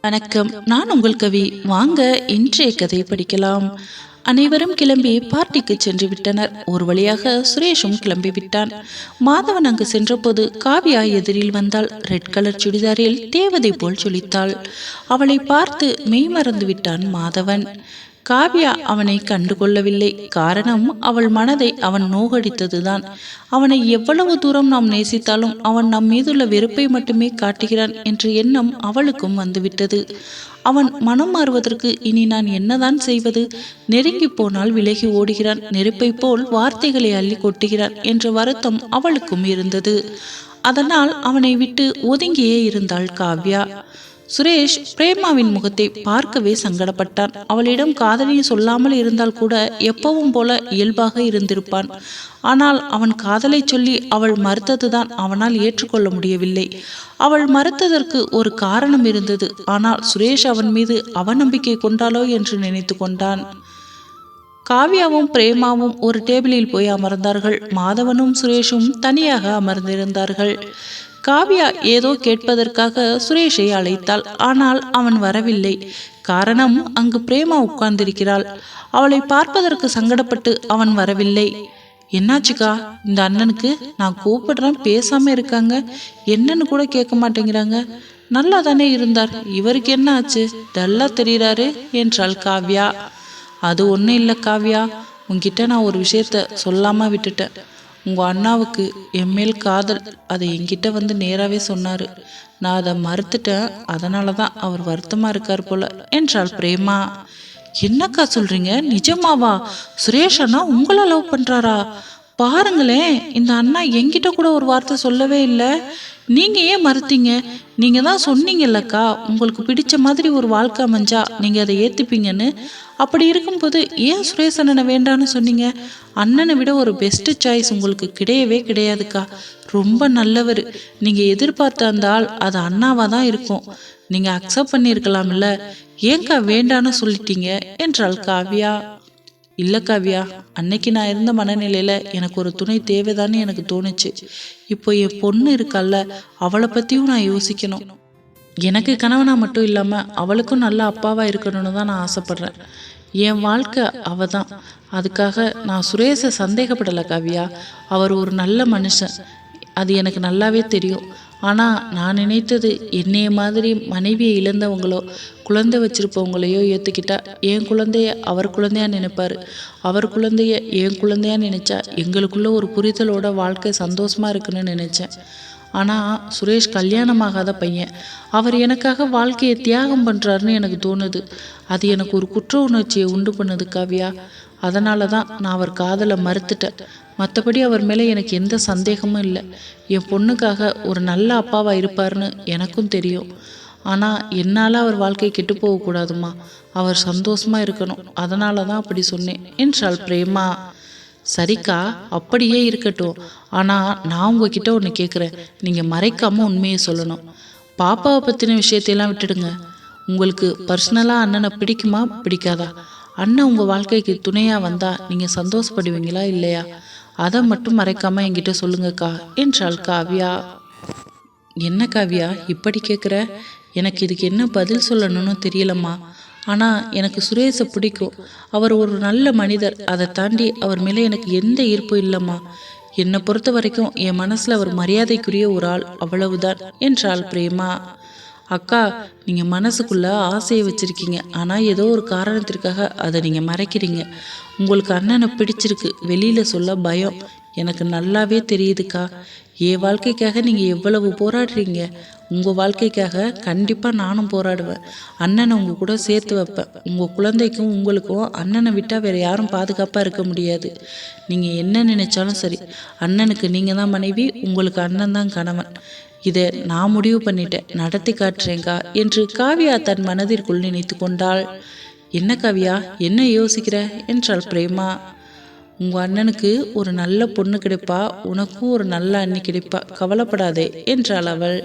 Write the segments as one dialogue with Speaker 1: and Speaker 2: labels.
Speaker 1: வணக்கம். நான் உங்கள் கவி. வாங்க இன்றைய கதை படிக்கலாம். அனைவரும் கிளம்பி பார்ட்டிக்கு சென்று விட்டனர். ஒரு வழியாக சுரேஷும் கிளம்பி விட்டான். மாதவன் அங்கு சென்றபோது காவியா எதிரில் வந்தாள். ரெட் கலர் சுடிதாரில் தேவதை போல் சுழித்தாள். அவளை பார்த்து மெய் மறந்து விட்டான் மாதவன். காவ்யா அவனை கண்டுகொள்ளவில்லை. காரணம் அவள் மனதை அவன் நோகடித்ததுதான். அவனை எவ்வளவு தூரம் நாம் நேசித்தாலும் அவன் நம் மீதுள்ள வெறுப்பை மட்டுமே காட்டுகிறான் என்ற எண்ணம் அவளுக்கும் வந்துவிட்டது. அவன் மனம் மாறுவதற்கு இனி நான் என்னதான் செய்வது? நெருங்கி போனால் விலகி ஓடுகிறான். நெருப்பை போல் வார்த்தைகளை அள்ளி கொட்டுகிறான் என்ற வருத்தம் அவளுக்கும் இருந்தது. அதனால் அவனை விட்டு ஒதுங்கியே இருந்தாள் காவ்யா. சுரேஷ் பிரேமாவின் முகத்தை பார்க்கவே சங்கடப்பட்டான். அவளிடம் காதலியை சொல்லாமல் இருந்தால் கூட எப்பவும் போல இயல்பாக இருந்திருப்பான். ஆனால் அவன் காதலை சொல்லி அவள் மறுத்ததுதான் அவனால் ஏற்றுக்கொள்ள முடியவில்லை. அவள் மறுத்ததற்கு ஒரு காரணம் இருந்தது. ஆனால் சுரேஷ் அவன் மீது அவநம்பிக்கை கொண்டாலோ என்று நினைத்து கொண்டான். காவ்யாவும் பிரேமாவும் ஒரு டேபிளில் போய் அமர்ந்தார்கள். மாதவனும் சுரேஷும் தனியாக அமர்ந்திருந்தார்கள். காவ்யா ஏதோ கேட்பதற்காக சுரேஷை அழைத்தாள். ஆனால் அவன் வரவில்லை. காரணம் அங்கு பிரேமா உட்கார்ந்திருக்கிறாள். அவளை பார்ப்பதற்கு சங்கடப்பட்டு அவன் வரவில்லை. என்னாச்சுக்கா? இந்த அண்ணனுக்கு நான் கூப்பிடுறேன் பேசாம இருக்காங்க. என்னன்னு கூட கேட்க மாட்டேங்கிறாங்க. நல்லா தானே இருந்தார். இவருக்கு என்ன ஆச்சு? டல்லா தெரியுறாரு என்றாள் காவ்யா. அது ஒன்றும் இல்லை காவ்யா. உன்கிட்ட நான் ஒரு விஷயத்த சொல்லாம விட்டுட்டேன். உங்கள் அண்ணாவுக்கு என் மேல் காதல். அதை என்கிட்ட வந்து நேராகவே சொன்னார். நான் அதை மறுத்துட்டேன். அதனால தான் அவர் வருத்தமாக இருக்கார் போல. என்றாள் பிரேமா. என்னக்கா சொல்கிறீங்க நிஜமாவா? சுரேஷ் அண்ணா உங்களை லவ் பண்ணுறாரா பாருங்களேன் இந்த அண்ணா என்கிட்ட கூட ஒரு வார்த்தை சொல்லவே இல்லை. நீங்கள் ஏன் மறுத்தீங்க? நீங்கள் தான் சொன்னீங்கல்லக்கா உங்களுக்கு பிடிச்ச மாதிரி ஒரு வாழ்க்கை அமைஞ்சா நீங்கள் அதை ஏற்றுப்பீங்கன்னு அப்படி இருக்கும்போது ஏன் சுரேஷ் அண்ணனை வேண்டான்னு சொன்னீங்க? அண்ணனை விட ஒரு பெஸ்ட் சாய்ஸ் உங்களுக்கு கிடையவே கிடையாதுக்கா. ரொம்ப நல்லவர். நீங்கள் எதிர்பார்த்த அந்த ஆள் அது அண்ணாவாக தான் இருக்கும். நீங்கள் அக்செப்ட் பண்ணியிருக்கலாம்ல. ஏங்கா வேண்டான்னு சொல்லிட்டீங்க? என்றாள் காவ்யா. இல்லை காவியா அன்னைக்கு நான் இருந்த மனநிலையில் எனக்கு ஒரு துணை தேவைதான்னு எனக்கு தோணுச்சு. இப்போ என் பொண்ணு இருக்கல்ல அவளை பற்றியும் நான் யோசிக்கணும். எனக்கு கணவனா மட்டும் இல்லாமல் அவளுக்கும் நல்ல அப்பாவாக இருக்கணும்னு தான் நான் ஆசைப்பட்றேன். என் வாழ்க்கை அவ தான் அதுக்காக நான் சுரேஷை சந்தேகப்படலை காவியா. அவர் ஒரு நல்ல மனுஷன். அது எனக்கு நல்லாவே தெரியும். ஆனால் நான் நினைத்தது என்னைய மாதிரி மனைவியை இழந்தவங்களோ குழந்தை வச்சிருப்பவங்களையோ ஏற்றுக்கிட்டா என் குழந்தைய அவர் குழந்தையா நினைப்பார். அவர் குழந்தைய என் குழந்தையா நினச்சா எங்களுக்குள்ள ஒரு புரிதலோட வாழ்க்கை சந்தோஷமாக இருக்குன்னு நினச்சேன். ஆனால் சுரேஷ் கல்யாணமாகாத பையன். அவர் எனக்காக வாழ்க்கையை தியாகம் பண்ணுறாருன்னு எனக்கு தோணுது. அது எனக்கு ஒரு குற்ற உணர்ச்சியை உண்டு பண்ணுது காவியா. அதனால தான் நான் அவர் காதலை மறுத்துட்டேன். மற்றபடி அவர் மேலே எனக்கு எந்த சந்தேகமும் இல்லை. என் பொண்ணுக்காக ஒரு நல்ல அப்பாவாக இருப்பார்னு எனக்கும் தெரியும். ஆனால் என்னால் அவர் வாழ்க்கை கெட்டு போகக்கூடாதுமா அவர் சந்தோஷமாக இருக்கணும். அதனால தான் அப்படி சொன்னேன். என்றாள் பிரேமா. சரிக்கா அப்படியே இருக்கட்டும். ஆனால் நான் உங்ககிட்ட ஒன்று கேட்குறேன் நீங்கள் மறைக்காமல் உண்மையை சொல்லணும். பாப்பாவை பற்றின விஷயத்தையெல்லாம் விட்டுடுங்க. உங்களுக்கு பர்சனலாக அண்ணனை பிடிக்குமா? பிடிக்காதா? அண்ணன் உங்கள் வாழ்க்கைக்கு துணையாக வந்தால் நீங்கள் சந்தோஷப்படுவீங்களா இல்லையா? அதை மட்டும் மறைக்காமல் என்கிட்ட சொல்லுங்கக்கா. என்றாள் காவ்யா. என்ன காவ்யா? இப்படி கேட்குற எனக்கு இதுக்கு என்ன பதில் சொல்லணும்னு தெரியலம்மா. ஆனால் எனக்கு சுரேஷை பிடிக்கும். அவர் ஒரு நல்ல மனிதர். அதை தாண்டி அவர் மேலே எனக்கு எந்த ஈர்ப்பும் இல்லைம்மா. என்னை பொறுத்த வரைக்கும் என் மனசில் அவர் மரியாதைக்குரிய ஒரு ஆள். அவ்வளவுதான். என்றாள் பிரேமா. அக்கா நீங்கள் மனசுக்குள்ள ஆசையை வச்சுருக்கீங்க. ஆனால் ஏதோ ஒரு காரணத்திற்காக அதை நீங்கள் மறைக்கிறீங்க. உங்களுக்கு அண்ணனை பிடிச்சிருக்கு. வெளியில் சொல்ல பயம். எனக்கு நல்லாவே தெரியுதுக்கா. என் வாழ்க்கைக்காக நீங்கள் எவ்வளவு போராடுறீங்க? உங்கள் வாழ்க்கைக்காக கண்டிப்பாக நானும் போராடுவேன். அண்ணனை உங்கள் கூட சேர்த்து வைப்பேன். உங்கள் குழந்தைக்கும் உங்களுக்கும் அண்ணனை விட்டால் வேறு யாரும் பாதுகாப்பாக இருக்க முடியாது. நீங்கள் என்ன நினைச்சாலும் சரி அண்ணனுக்கு நீங்கள் தான் மனைவி உங்களுக்கு அண்ணன் தான் கணவன். இதை நான் முடிவு பண்ணிட்டேன். நடத்தி காட்டுறேங்கா என்று காவியா தன் மனதிற்குள் நினைத்து கொண்டாள். என்ன காவியா? என்ன யோசிக்கிற? என்றாள் பிரேமா. உங்கள் அண்ணனுக்கு ஒரு நல்ல பொண்ணு கிடைப்பா உனக்கும் ஒரு நல்ல அண்ணி கிடைப்பா கவலைப்படாதே என்றாள் அவள்.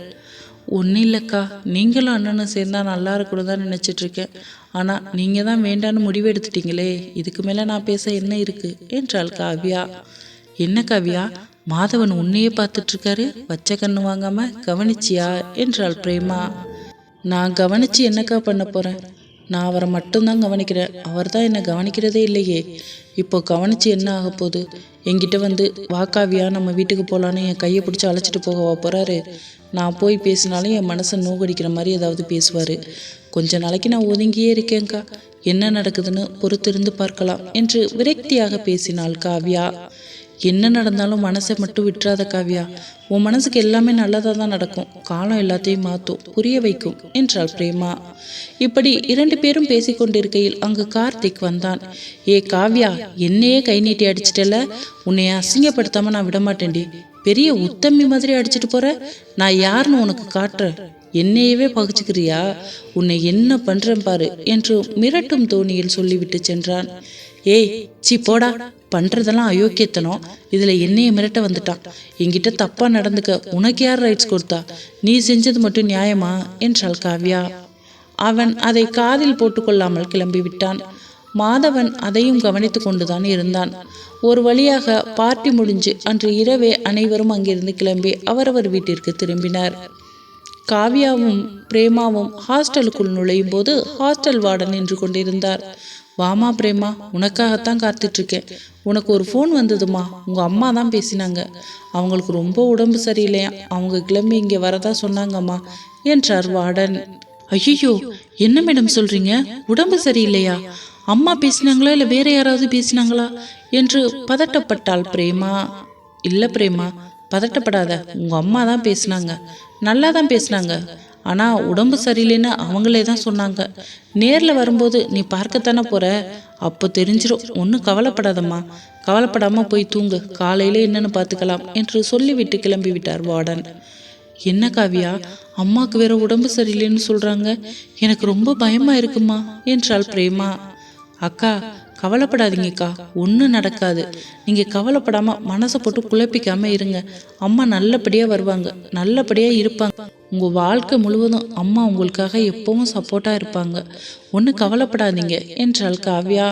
Speaker 1: ஒன்றும் இல்லைக்கா நீங்களும் அண்ணனும் சேர்ந்தா நல்லா இருக்கணும் தான் நினச்சிட்ருக்கேன் ஆனால் நீங்கள் தான் வேண்டான்னு முடிவு எடுத்துட்டீங்களே இதுக்கு மேலே நான் பேச என்ன இருக்குது என்றாள் காவ்யா. என்ன காவ்யா மாதவன் உன்னையே பார்த்துட்ருக்காரு வச்ச கண்ணு வாங்காமல் கவனிச்சியா என்றாள் பிரேமா. நான் கவனித்து என்னக்கா பண்ண போகிறேன் நான் அவரை மட்டும்தான் கவனிக்கிறேன். அவர் தான் என்னை கவனிக்கிறதே இல்லையே. இப்போ கவனிச்சு என்ன ஆக போகுது? என்கிட்ட வந்து வாக்காவியா நம்ம வீட்டுக்கு போகலான்னு என் கையை பிடிச்சி அழைச்சிட்டு போகவா போகிறாரு நான் போய் பேசினாலும் என் மனசை நோகடிக்கிற மாதிரி ஏதாவது பேசுவார். கொஞ்ச நாளைக்கு நான் ஒதுங்கியே இருக்கேன்க்கா என்ன நடக்குதுன்னு பொறுத்திருந்து பார்க்கலாம் என்று விரக்தியாக பேசினாள் காவ்யா. என்ன நடந்தாலும் மனசை மட்டும் விட்டுறாத காவ்யா. உன் மனசுக்கு எல்லாமே நல்லதாக தான் நடக்கும். காலம் எல்லாத்தையும் மாற்றும் புரிய வைக்கும் என்றாள் பிரேமா. இப்படி இரண்டு பேரும் பேசிக்கொண்டிருக்கையில் அங்கு கார்த்திக் வந்தான். ஏ காவ்யா என்னையே கை நீட்டி அடிச்சிட்டல உன்னைய அசிங்கப்படுத்தாம நான் விடமாட்டேன்டி. பெரிய உத்தமி மாதிரி அடிச்சிட்டு போற? நான் யாருன்னு உனக்கு காட்டுறேன். என்னையவே பகிச்சுக்கிறியா? உன்னை என்ன பண்றேன் பாரு என்று மிரட்டும் தோணியில் சொல்லிவிட்டு சென்றான். ஏய் சி போடா. பண்ணுறதெல்லாம் அயோக்கியத்தனம். இதில் என்னைய மிரட்ட வந்துட்டான் என்கிட்ட தப்பாக நடந்துக்க உனக்கு யார் ரைட்ஸ் கொடுத்தா? நீ செஞ்சது மட்டும் நியாயமா? என்றாள் காவ்யா. அவன் அதை காதில் போட்டுக்கொள்ளாமல் கிளம்பி விட்டான் மாதவன் அதையும் கவனித்து கொண்டுதான் இருந்தான். ஒரு வழியாக பார்ட்டி முடிஞ்சு அன்று இரவே அனைவரும் அங்கிருந்து கிளம்பி அவரவர் வீட்டிற்கு திரும்பினர். காவ்யாவும் பிரேமாவும் ஹாஸ்டலுக்குள் நுழையும் போது ஹாஸ்டல் வார்டன் நின்று கொண்டிருந்தார். வாமா பிரேமா உனக்காகத்தான் காத்துட்ருக்கேன். உனக்கு ஒரு ஃபோன் வந்ததுமா? உங்கள் அம்மா தான் பேசினாங்க. அவங்களுக்கு ரொம்ப உடம்பு சரியில்லையா? அவங்க கிளம்பி இங்கே வரதா சொன்னாங்கம்மா என்றார் வார்டன் ஐயோ என்ன மேடம் சொல்கிறீங்க உடம்பு சரியில்லையா? அம்மா பேசினாங்களா இல்லை வேற யாராவது பேசினாங்களா? என்று பதட்டப்பட்டாள் பிரேமா. இல்லை பிரேமா பதட்டப்படாத. உங்கள் அம்மா தான் பேசினாங்க. நல்லா தான் பேசினாங்க. ஆனால் உடம்பு சரியில்லைன்னு அவங்களே தான் சொன்னாங்க. நேரில் வரும்போது நீ பார்க்கத்தானே போற? அப்போ தெரிஞ்சிடும் ஒன்றும் கவலைப்படாதம்மா. கவலைப்படாமல் போய் தூங்கு. காலையில் என்னென்னு பார்த்துக்கலாம் என்று சொல்லிவிட்டு கிளம்பி விட்டார் வார்டன். என்ன காவியா? அம்மாவுக்கு வேற உடம்பு சரியில்லைன்னு சொல்றாங்க. எனக்கு ரொம்ப பயமா இருக்குமா? என்றாள் பிரேமா. அக்கா கவலைப்படாதீங்கக்கா. ஒன்றும் நடக்காது. நீங்கள் கவலைப்படாமல் மனசை போட்டு குழப்பிக்காமல் இருங்க. அம்மா நல்லபடியாக வருவாங்க. நல்லபடியாக இருப்பாங்க. உங்கள் வாழ்க்கை முழுவதும் அம்மா உங்களுக்காக எப்பவும் சப்போர்ட்டாக இருப்பாங்க. ஒன்றும் கவலைப்படாதீங்க என்றாள் காவ்யா.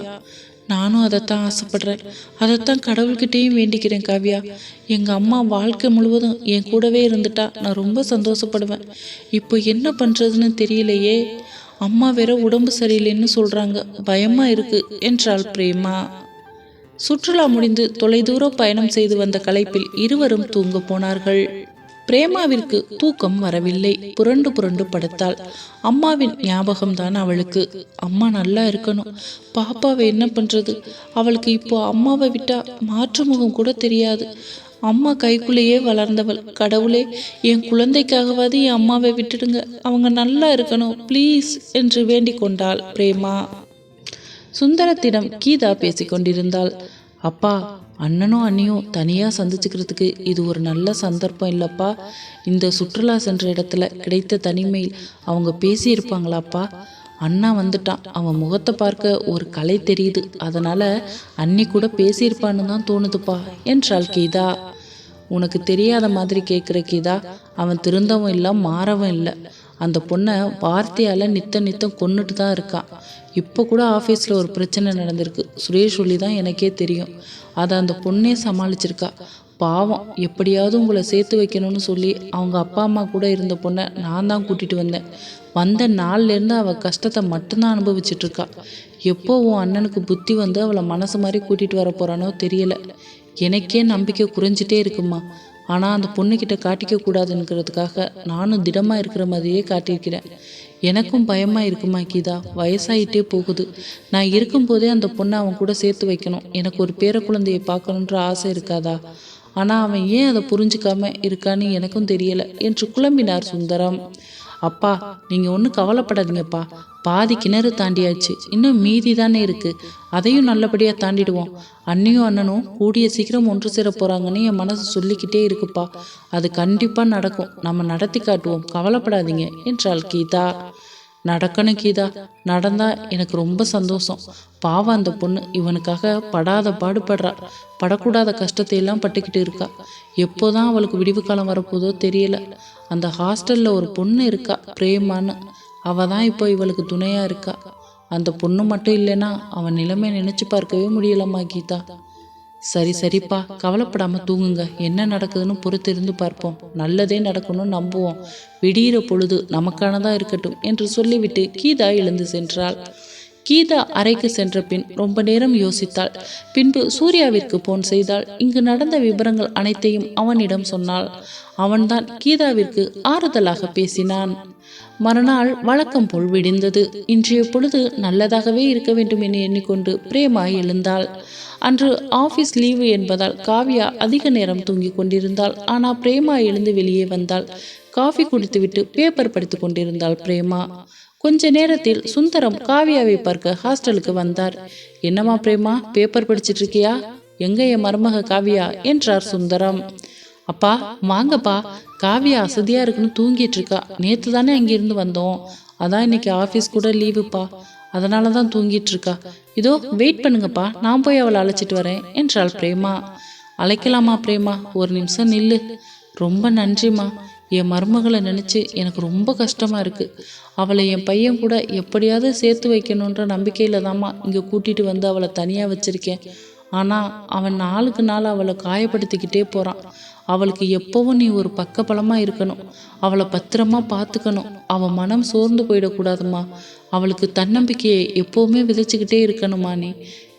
Speaker 1: நானும் அதைத்தான் ஆசைப்படுறேன். அதைத்தான் கடவுள்கிட்டேயும் வேண்டிக்கிறேன் காவ்யா. எங்கள் அம்மா வாழ்க்கை முழுவதும் என் கூடவே இருந்துட்டா நான் ரொம்ப சந்தோஷப்படுவேன். இப்போ என்ன பண்ணுறதுன்னு தெரியலையே. அம்மா வேற உடம்பு சரியில்லைன்னு சொல்றாங்க. பயமா இருக்கு என்றாள் பிரேமா. சுற்றுலா முடிந்து தொலைதூர பயணம் செய்து வந்த களைப்பில் இருவரும் தூங்க போனார்கள். பிரேமாவிற்கு தூக்கம் வரவில்லை. புரண்டு புரண்டு படுத்தாள். அம்மாவின் ஞாபகம்தான் அவளுக்கு. அம்மா நல்லா இருக்கணும். பாப்பாவை என்ன பண்றது? அவளுக்கு இப்போ அம்மாவை விட்டா மாற்று முகம் கூட தெரியாது. அம்மா கைக்குள்ளேயே வளர்ந்தவள். கடவுளே என் குழந்தைக்காகவாது என் அம்மாவை விட்டுடுங்க. அவங்க நல்லா இருக்கணும். ப்ளீஸ் என்று வேண்டிக் கொண்டாள் பிரேமா. சுந்தரத்திடம் கீதா பேசிக்கொண்டிருந்தாள் அப்பா அண்ணனும் அண்ணியும் தனியாக சந்திச்சுக்கிறதுக்கு இது ஒரு நல்ல சந்தர்ப்பம் இல்லைப்பா. இந்த சுற்றுலா சென்ற இடத்துல கிடைத்த தனிமையில் அவங்க பேசியிருப்பாங்களாப்பா. அண்ணா வந்துட்டான் அவன் முகத்தை பார்க்க ஒரு கலை தெரியுது. அதனால அன்னி கூட பேசியிருப்பான்னு தான் தோணுதுப்பா என்றாள் கீதா. உனக்கு தெரியாத மாதிரி கேட்குற கீதா அவன் திருந்தவும் இல்லை மாறவும் இல்லை. அந்த பொண்ணை வார்த்தையால் நித்த நித்தம் கொண்டுட்டு தான் இருக்கான் இப்போ கூட ஆஃபீஸில் ஒரு பிரச்சனை நடந்திருக்கு. சுரேஷ் சொல்லி தான் எனக்கே தெரியும். அதை அந்த பொண்ணே சமாளிச்சிருக்கா. பாவம் எப்படியாவது உங்களை சேர்த்து வைக்கணும்னு சொல்லி அவங்க அப்பா அம்மா கூட இருந்த பொண்ணை நான் தான் கூட்டிகிட்டு வந்தேன். வந்த நாள்லேருந்து அவள் கஷ்டத்தை மட்டும்தான் அனுபவிச்சுட்டு இருக்கா எப்போ உன் அண்ணனுக்கு புத்தி வந்து அவளை மனசு மாதிரி கூட்டிகிட்டு வர போகிறானோ தெரியல. எனக்கே நம்பிக்கை குறைஞ்சிட்டே இருக்குமா. ஆனால் அந்த பொண்ணுக்கிட்ட காட்டிக்க கூடாதுங்கிறதுக்காக நானும் திடமாக இருக்கிற மாதிரியே காட்டியிருக்கிறேன். எனக்கும் பயமாக இருக்குமா கீதா? வயசாயிட்டே போகுது. நான் இருக்கும்போதே அந்த பொண்ணை அவன் கூட சேர்த்து வைக்கணும். எனக்கு ஒரு பேர குழந்தையை பார்க்கணுன்ற ஆசை இருக்காதா? ஆனால் அவன் ஏன் அதை புரிஞ்சுக்காம இருக்கான்னு எனக்கும் தெரியலை. என்று குழம்பினார் சுந்தரம். அப்பா நீங்கள் ஒன்றும் கவலைப்படாதீங்கப்பா. பாதி கிணறு தாண்டியாச்சு. இன்னும் மீதி தானே இருக்குது அதையும் நல்லபடியாக தாண்டிடுவோம். அண்ணியும் அண்ணனும் கூடிய சீக்கிரம் ஒன்று சேர போகிறாங்கன்னு என் மனசு சொல்லிக்கிட்டே இருக்குப்பா. அது கண்டிப்பாக நடக்கும். நம்ம நடத்தி காட்டுவோம். கவலைப்படாதீங்க என்றாள் கீதா. நடக்கணும் கீதா. நடந்தா எனக்கு ரொம்ப சந்தோஷம். பாவம் அந்த பொண்ணு. இவனுக்காக படாத பாடுபடுறா. படக்கூடாத கஷ்டத்தை எல்லாம் பட்டுக்கிட்டு இருக்கா. எப்போதான் அவளுக்கு விடிவு காலம் வரப்போதோ தெரியல. அந்த ஹாஸ்டல்ல ஒரு பொண்ணு இருக்கா. பிரேமான்னு. அவ தான் இப்போ இவளுக்கு துணையா இருக்கா. அந்த பொண்ணு மட்டும் இல்லைன்னா அவன் நிலைமை நினைச்சு பார்க்கவே முடியலம்மா கீதா. சரி சரிப்பா கவலைப்படாம தூங்குங்க. என்ன நடக்குதுன்னு பொறுத்திருந்து பார்ப்போம். நல்லதே நடக்கணும்னு நம்புவோம். விடியிற பொழுது நமக்கானதா இருக்கட்டும் என்று சொல்லிவிட்டு கீதா எழுந்து சென்றாள். கீதா அறைக்கு சென்ற பின் ரொம்ப நேரம் யோசித்தாள். பின்பு சூர்யாவிற்கு போன் செய்தாள். இங்கு நடந்த விவரங்கள் அனைத்தையும் அவனிடம் சொன்னாள். அவன்தான் கீதாவிற்கு ஆறுதலாக பேசினான். மறுநாள் வழக்கம் போல் விடிந்தது. இன்றைய பொழுது நல்லதாகவே இருக்க வேண்டும் என எண்ணிக்கொண்டு பிரேமா எழுந்தாள். அன்று ஆபீஸ் லீவு என்பதால் காவ்யா அதிக நேரம் தூங்கிக் கொண்டிருந்தாள். ஆனால் பிரேமா எழுந்து வெளியே வந்தாள். காஃபி குடித்துவிட்டு பேப்பர் படித்துக் கொண்டிருந்தாள் பிரேமா. கொஞ்ச நேரத்தில் சுந்தரம் காவியாவை பார்க்க ஹாஸ்டலுக்கு வந்தார். என்னம்மா பிரேமா பேப்பர் படிச்சிட்டு இருக்கியா? எங்க என் மருமக காவியா? என்றார் சுந்தரம். அப்பா வாங்கப்பா. காவியா அசதியா இருக்குன்னு தூங்கிட்டு இருக்கா. நேற்று தானே அங்கிருந்து வந்தோம். அதான் இன்னைக்கு ஆஃபீஸ் கூட லீவுப்பா. அதனால தான் தூங்கிட்டு இருக்கா இதோ வெயிட் பண்ணுங்கப்பா நான் போய் அவளை அழைச்சிட்டு வரேன் என்றாள் பிரேமா. அழைக்கலாமா பிரேமா? ஒரு நிமிஷம் நில்லு. ரொம்ப நன்றிம்மா. என் மருமகளை நினச்சி எனக்கு ரொம்ப கஷ்டமாக இருக்குது அவளை என் பையன் கூட எப்படியாவது சேர்த்து வைக்கணுன்ற நம்பிக்கையில் தாம்மா இங்கே கூட்டிகிட்டு வந்து அவளை தனியாக வச்சுருக்கேன். ஆனால் அவன் நாளுக்கு நாள் அவளை காயப்படுத்திக்கிட்டே போகிறான் அவளுக்கு எப்போவும் நீ ஒரு பக்கபலமாக இருக்கணும். அவளை பத்திரமா பார்த்துக்கணும். அவள் மனம் சோர்ந்து போயிடக்கூடாதுமா. அவளுக்கு தன்னம்பிக்கையை எப்போவுமே விதைச்சிக்கிட்டே இருக்கணுமா நீ?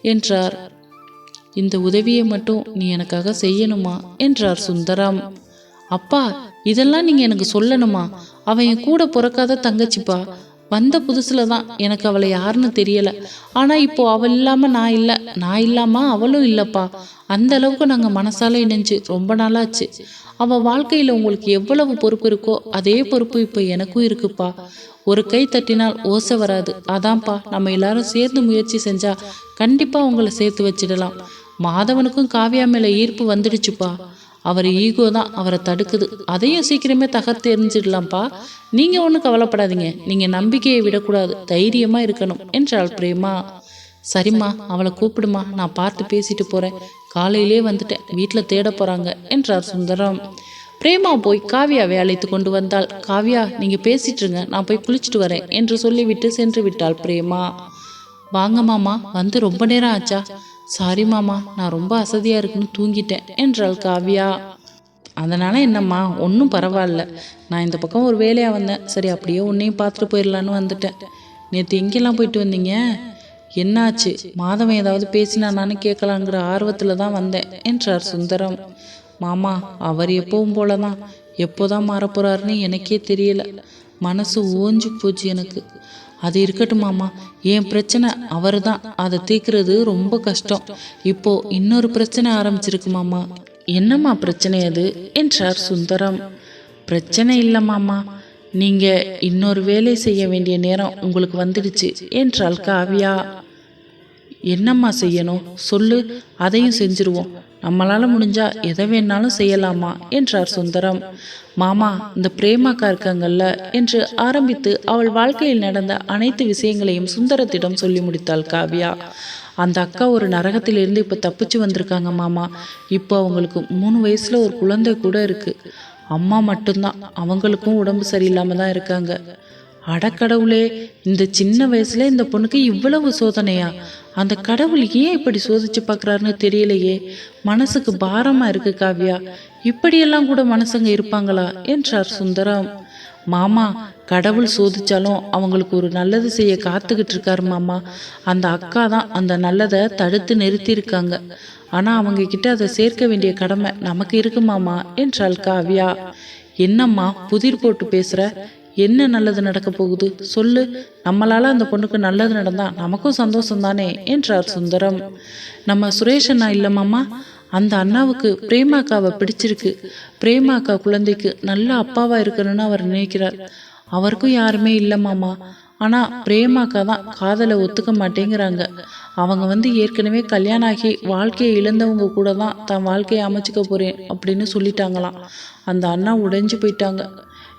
Speaker 1: என்றார். இந்த உதவியை மட்டும் நீ எனக்காக செய்யணுமா? என்றார் சுந்தரம். அப்பா இதெல்லாம் நீங்கள் எனக்கு சொல்லணுமா? அவன் என் கூட பிறக்காத தங்கச்சிப்பா. வந்த புதுசில் தான் எனக்கு அவளை யாருன்னு தெரியலை. ஆனால் இப்போ அவள் இல்லாமல் நான் இல்லை. நான் இல்லாமல் அவளும் இல்லைப்பா. அந்த அளவுக்கு நாங்கள் மனசால இணைஞ்சு ரொம்ப நாளாச்சு. அவள் வாழ்க்கையில் உங்களுக்கு எவ்வளவு பொறுப்பு இருக்கோ அதே பொறுப்பு இப்போ எனக்கும் இருக்குப்பா. ஒரு கை தட்டினால் ஓசை வராது. அதான்ப்பா நம்ம எல்லாரும் சேர்ந்து முயற்சி செஞ்சால் கண்டிப்பாக உங்களை சேர்த்து வச்சிடலாம். மாதவனுக்கும் காவியா மேலே ஈர்ப்பு வந்துடுச்சுப்பா. அவர் ஈகோ தான் அவரை தடுக்குது. அதையும் சீக்கிரமே தகர்த்து எரிஞ்சிடலாம்ப்பா நீங்கள் ஒன்றும் கவலைப்படாதீங்க. நீங்கள் நம்பிக்கையை விடக்கூடாது. தைரியமாக இருக்கணும் என்றாள் பிரேமா. சரிம்மா அவளை கூப்பிடுமா. நான் பார்த்து பேசிட்டு போகிறேன் காலையிலே வந்துட்டேன். வீட்டில் தேட போகிறாங்க என்றார் சுந்தரம். பிரேமா போய் காவியாவை அழைத்து கொண்டு வந்தாள். காவியா நீங்கள் பேசிட்டுருங்க நான் போய் குளிச்சுட்டு வரேன் என்று சொல்லிவிட்டு சென்று விட்டாள் பிரேமா. வாங்க மாமா வந்து ரொம்ப நேரம் ஆச்சா? சாரி மாமா நான் ரொம்ப அசதியாக இருக்குன்னு தூங்கிட்டேன் என்றாள் காவியா. அதனால் என்னம்மா ஒன்றும் பரவாயில்ல. நான் இந்த பக்கம் ஒரு வேலையாக வந்தேன். சரி அப்படியே உன்னையும் பார்த்துட்டு போயிடலான்னு வந்துட்டேன். நேற்று எங்கெல்லாம் போயிட்டு வந்தீங்க? என்னாச்சு? மாதவன் ஏதாவது பேசினானான்னு கேட்கலாங்கிற ஆர்வத்தில் தான் வந்தேன் என்றார் சுந்தரம். மாமா அவர் எப்பவும் போல தான் எப்போதான் மாறப்போறாருன்னு எனக்கே தெரியல. மனசு ஓஞ்சு போச்சு எனக்கு. அது இருக்கட்டும் மாமா. என் பிரச்சனை அவர் தான் அதை தீர்க்கிறது ரொம்ப கஷ்டம். இப்போ இன்னொரு பிரச்சனை ஆரம்பிச்சிருக்கு மாமா. என்னம்மா பிரச்சனை அது? என்றார் சுந்தரம். பிரச்சனை இல்லை மாமா. நீங்க இன்னொரு வேலை செய்ய வேண்டிய நேரம் உங்களுக்கு வந்துடுச்சு என்றாள் காவியா. என்னம்மா செய்யணும்? சொல்லு. அதையும் செஞ்சிருவோம். நம்மளால முடிஞ்சா எதை வேணாலும் செய்யலாமா? என்றார் சுந்தரம். மாமா இந்த பிரேமாக்கா இருக்காங்கல்ல என்று ஆரம்பித்து அவள் வாழ்க்கையில் நடந்த அனைத்து விஷயங்களையும் சுந்தரத்திடம் சொல்லி முடித்தாள் காவ்யா. அந்த அக்கா ஒரு நரகத்திலிருந்து இப்போ தப்பிச்சு வந்திருக்காங்க மாமா. இப்போ அவங்களுக்கு மூணு வயசுல ஒரு குழந்தை கூட இருக்கு. அம்மா மட்டும்தான் அவங்களுக்கும் உடம்பு சரியில்லாம தான் இருக்காங்க. அடக்கடவுளே இந்த சின்ன வயசுல இந்த பொண்ணுக்கு இவ்வளவு சோதனையா? அந்த கடவுள் ஏன் இப்படி சோதிச்சு பார்க்குறாருன்னு தெரியலையே. மனசுக்கு பாரமா இருக்கு காவ்யா. இப்படியெல்லாம் கூட மனசங்க இருப்பாங்களா? என்றார் சுந்தரம். மாமா கடவுள் சோதிச்சாலும் அவங்களுக்கு ஒரு நல்லது செய்ய காத்துக்கிட்டு இருக்காரு மாமா. அந்த அக்கா தான் அந்த நல்லதை தடுத்து நிறுத்தியிருக்காங்க. ஆனால் அவங்க கிட்ட அதை சேர்க்க வேண்டிய கடமை நமக்கு இருக்கு மாமா என்றாள் காவ்யா. என்னம்மா புதிர் போட்டு பேசுற? என்ன நல்லது நடக்க போகுது? சொல்லு. நம்மளால அந்த பொண்ணுக்கு நல்லது நடந்தா நமக்கும் சந்தோஷம் தானே என்றார் சுந்தரம். நம்ம சுரேஷ் அண்ணா இல்லம்மாமா அந்த அண்ணாவுக்கு பிரேமாக்காவை பிடிச்சிருக்கு. பிரேமாக்கா குழந்தைக்கு நல்ல அப்பாவா இருக்கணும்னு அவர் நினைக்கிறார். அவருக்கும் யாருமே இல்லைம்மாமா ஆனால் பிரேமாக்கா தான் காதலை ஒத்துக்க மாட்டேங்கிறாங்க. அவங்க வந்து ஏற்கனவே கல்யாணம் ஆகி வாழ்க்கையை இழந்தவங்க கூட தான் தன் வாழ்க்கையை அமைச்சிக்க போகிறேன் அப்படின்னு சொல்லிட்டாங்களாம். அந்த அண்ணா உடைஞ்சு போயிட்டாங்க.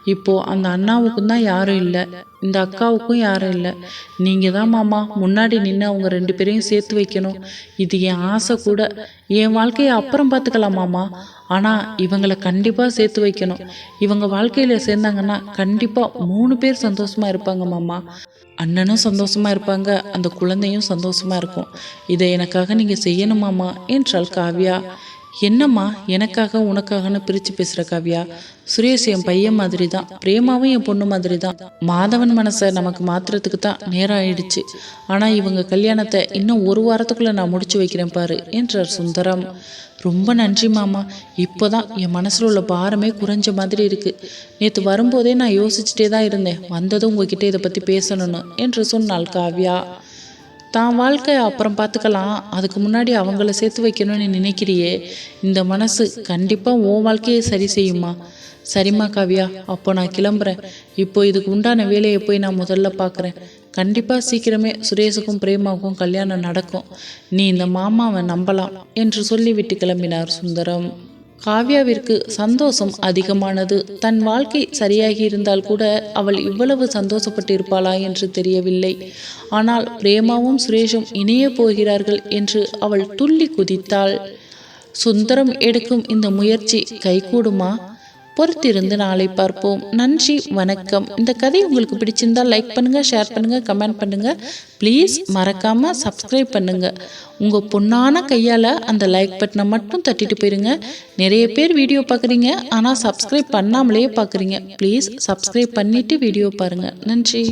Speaker 1: இப்போ அந்த அண்ணாவுக்கும் தான் யாரும் இல்லை. இந்த அக்காவுக்கும் யாரும் இல்லை. நீங்க தான் மாமா முன்னாடி நின்று அவங்க ரெண்டு பேரையும் சேர்த்து வைக்கணும். இது என் ஆசை கூட. என் வாழ்க்கையை அப்புறம் பார்த்துக்கலாம் மாமா. ஆனால் இவங்களை கண்டிப்பாக சேர்த்து வைக்கணும். இவங்க வாழ்க்கையில் சேர்ந்தாங்கன்னா கண்டிப்பாக மூணு பேர் சந்தோஷமா இருப்பாங்க மாமா. அண்ணனும் சந்தோஷமா இருப்பாங்க. அந்த குழந்தையும் சந்தோஷமா இருக்கும். இதை எனக்காக நீங்கள் செய்யணுமாமா என்றால் காவ்யா. என்னம்மா எனக்காக உனக்காகன்னு பிரித்து பேசுகிற காவியா? சுரேஷ் என் பையன் மாதிரி தான் பிரேமாவும் என் பொண்ணு மாதிரி தான் மாதவன் மனசை நமக்கு மாத்துறதுக்கு தான் நேரம் ஆயிடுச்சு. ஆனால் இவங்க கல்யாணத்தை இன்னும் ஒரு வாரத்துக்குள்ளே நான் முடிச்சு வைக்கிறேன் பாரு என்றார் சுந்தரம். ரொம்ப நன்றி மாமா. இப்போதான் என் மனசில் உள்ள பாரமே குறைஞ்ச மாதிரி இருக்கு. நேற்று வரும்போதே நான் யோசிச்சுட்டே தான் இருந்தேன். வந்ததும் உங்ககிட்ட இதை பற்றி பேசணும்னு என்று சொன்னாள் காவ்யா. தான் வாழ்க்கை அப்புறம் பார்த்துக்கலாம். அதுக்கு முன்னாடி அவங்கள சேர்த்து வைக்கணும்னு நினைக்கிறியே? இந்த மனசு கண்டிப்பாக உன் வாழ்க்கையை சரி செய்யுமா? சரிம்மா காவியா அப்போ நான் கிளம்புறேன். இப்போ இதுக்கு உண்டான வேலையை போய் நான் முதல்ல பார்க்குறேன். கண்டிப்பாக சீக்கிரமே சுரேஷுக்கும் பிரேமாவுக்கும் கல்யாணம் நடக்கும். நீ இந்த மாமாவை நம்பலாம் என்று சொல்லிவிட்டு கிளம்பினார் சுந்தரம். காவ்யாவிற்கு சந்தோஷம் அதிகமானது. தன் வாழ்க்கை சரியாகி இருந்தால் கூட அவள் இவ்வளவு சந்தோஷப்பட்டிருப்பாளா என்று தெரியவில்லை. ஆனால் பிரேமாவும் சுரேஷும் இணைய போகிறார்கள் என்று அவள் துள்ளி குதித்தாள். சுந்தரம் எடுக்கும் இந்த முயற்சி கைகூடுமா? பொறுத்திருந்து நாளை பார்ப்போம். நன்றி வணக்கம். இந்த கதை உங்களுக்கு பிடிச்சிருந்தா லைக் பண்ணுங்க ஷேர் பண்ணுங்க கமெண்ட் பண்ணுங்க. ப்ளீஸ் மறக்காம சப்ஸ்கிரைப் பண்ணுங்க. உங்க பொண்ணான கையால அந்த லைக் பட்டனை மட்டும் தட்டிட்டு போயிருங்க. நிறைய பேர் வீடியோ பார்க்குறீங்க ஆனால் சப்ஸ்கிரைப் பண்ணாமலே பார்க்குறீங்க ப்ளீஸ் சப்ஸ்கிரைப் பண்ணிட்டு வீடியோ பாருங்க. நன்றி.